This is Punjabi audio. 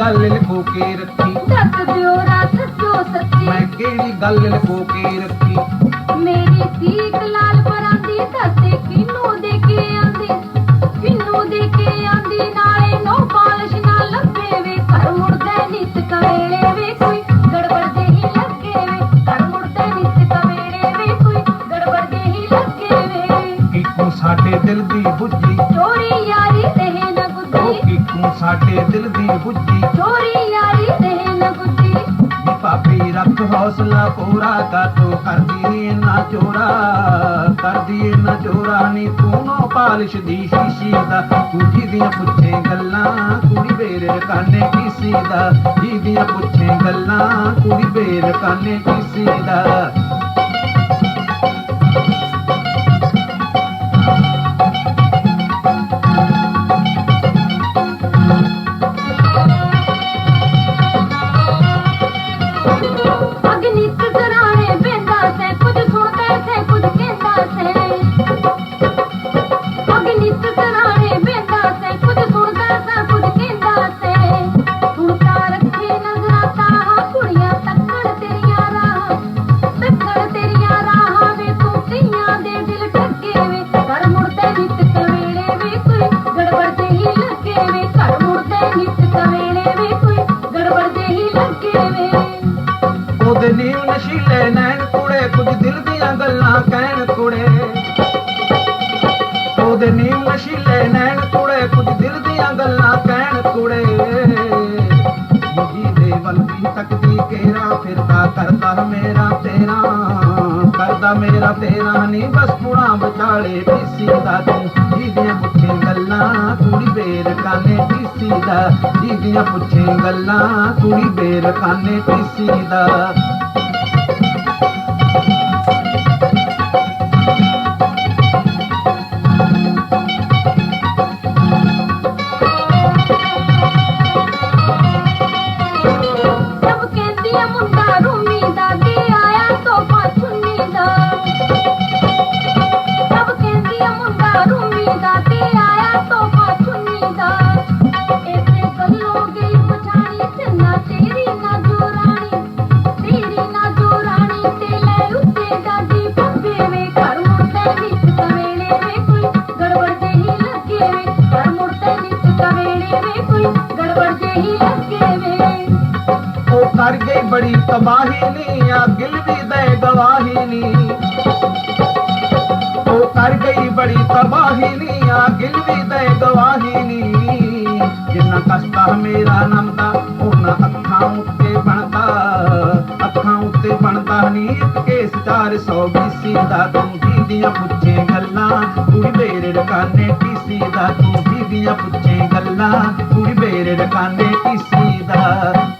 ਹੋ ਕੇ ਰੱਖੀ। ਦੱਸ ਦਿਓ ਰਾਤ ਸੱਚੋ ਸੱਚੀ। ਮੈਂ ਕਿਹੜੀ ਗੱਲ ਲਕੋ ਕੇ ਰੱਖੀ? ਮੇਰੀ ਸੀਕ ਲਾਲ ਪਰਾਂਦੀ ਦੱਸੇ ਕਿਨੂੰ ਦੇ ਕੇ ਆਂਦੀ। ਕਿਨੂੰ ਦੇ ਕੇ ਆਂਦੀ ਨਾਲੇ ਨੋ ਪਾਲਸ਼ ਨਾਲ ਲੱਭੇ ਵੇ। ਘਰ ਮੁੜਦੇ ਨਿਤ ਕਵੇਲੇ ਵੇ ਕੋਈ। ਗੜਬੜ ਜਿਹੀ ਲੱਗੇ ਵੇ। ਘਰ ਮੁੜਦੇ ਨਿਤ ਕਵੇਲੇ ਵੇ ਕੋਈ। ਗੜਬੜ ਜਿਹੀ ਲੱਗੇ ਵੇ। ਕਿਕੂ ਸਾਡੇ ਦਿਲ ਦੀ ਬੁੱਝੀ। ਚੋਰੀ ਸਾਡੇ ਦਿਲ ਦੀ ਬੁੱਝੀ ਚੋਰੀ ਯਾਰੀ ਗੁੱਦੀ ਨੀ ਭਾਬੀ ਰੱਖ ਹੌਸਲਾ ਪੂਰਾ ਕਾਤੋਂ ਕਰਦੀ ਏ ਨਾ ਚੋਰਾ। ਕਰਦੀ ਨਾ ਚੋਰਾ ਨੀ ਤੂੰ ਨੋ ਪਾਲਿਸ਼ ਦੀ ਸ਼ੀਸ਼ੀ ਦਾ। ਤੂੰ ਜਿਹਦੀਆਂ ਪੁੱਛੇ ਗੱਲਾਂ ਕੁੜੀ ਬੇਰ ਕਾਨੇ ਕਿਸੇ ਦਾ। ਜਿਹਦੀਆਂ ਪੁੱਛੇ ਗੱਲਾਂ ਕੁੜੀ ਬੇਰ ਕਾਨੇ ਕਿਸੇ ਦਾ। ਉਹਦੇ ਨੀਲ ਨਸ਼ੀਲੇ ਨੈਣ ਕੁੜੇ, ਕੁਝ ਦਿਲ ਦੀਆਂ ਗੱਲਾਂ ਕਹਿਣ ਕੁੜੇ। ਉਹਦੇ ਨੀਲ ਨਸ਼ੀਲੇ ਨੈਣ ਕੁੜੇ, ਕੁਝ ਦਿਲ ਦੀਆਂ ਗੱਲਾਂ ਕਹਿਣ ਕੁੜੇ। ਮੁਹੀ ਦੇ ਵੱਲ ਵੀ ਤੱਕਦੀ ਕੇਰਾ, ਫਿਰਦਾ ਕਰਦਾ ਮੇਰਾ ਤੇਰਾ, ਕਰਦਾ ਮੇਰਾ ਤੇਰਾ ਨਹੀਂ ਬਸ ਪੁਣਾ ਵਿਚਾਲੇ ਪੀਸੀ ਦਾ ਤੂੰ ਜਿਹਦੀਆਂ ਪੁੱਛੇ ਗੱਲਾਂ ਕੁੜੀ ਬੇਰ ਕਾਨੇ ਪੀਸੀ ਦਾ ਜਿਹਦੀਆਂ ਪੁੱਛੇ ਗੱਲਾਂ ਕੁੜੀ ਬੇਰ ਕਾਨੇ ਪੀਸੀ ਦਾ ਜਬ ਕਹਿੰਦੀ ਗੜਬੜ ਜਿਹੀ ਵੇ ਉਹ ਕਰ ਗਈ ਬੜੀ ਤਬਾਹੀ ਨੀ, ਆ ਗਿਲ ਵੀ ਦੇ ਗਵਾਹੀ ਨੀ। ਉਹ ਕਰ ਗਈ ਬੜੀ ਤਬਾਹੀ ਨੀ, ਆ ਗਿਲ ਵੀ ਦੇ ਗਵਾਹੀ ਨੀ। ਜਿੰਨਾ ਕਸਤਾ ਮੇਰਾ ਨੰਦਾ ਉਹਨਾਂ ਅੱਖਾਂ ਉੱਤੇ ਬਣਦਾ। ਅੱਖਾਂ ਉੱਤੇ ਬਣਦਾ ਨੀ ਇੱਕ ਕੇਸ 400 ਬੀਸੀ ਦਾ ਤੂੰ ਦੀਆਂ ਪੁੱਛੇ ਗੱਲਾਂ। ਤੂੰ ਬੇਰੇ ਰਕਾਨੇ ਟੀਸੀ ਦਾ ਤੂੰ ਦੀਆਂ ਪੁੱਛੇ ਗੱਲਾਂ ਕੁੜੀ ਬੇਰੇ ਰਕਾਨੇ ਕਿਸੇ ਦਾ।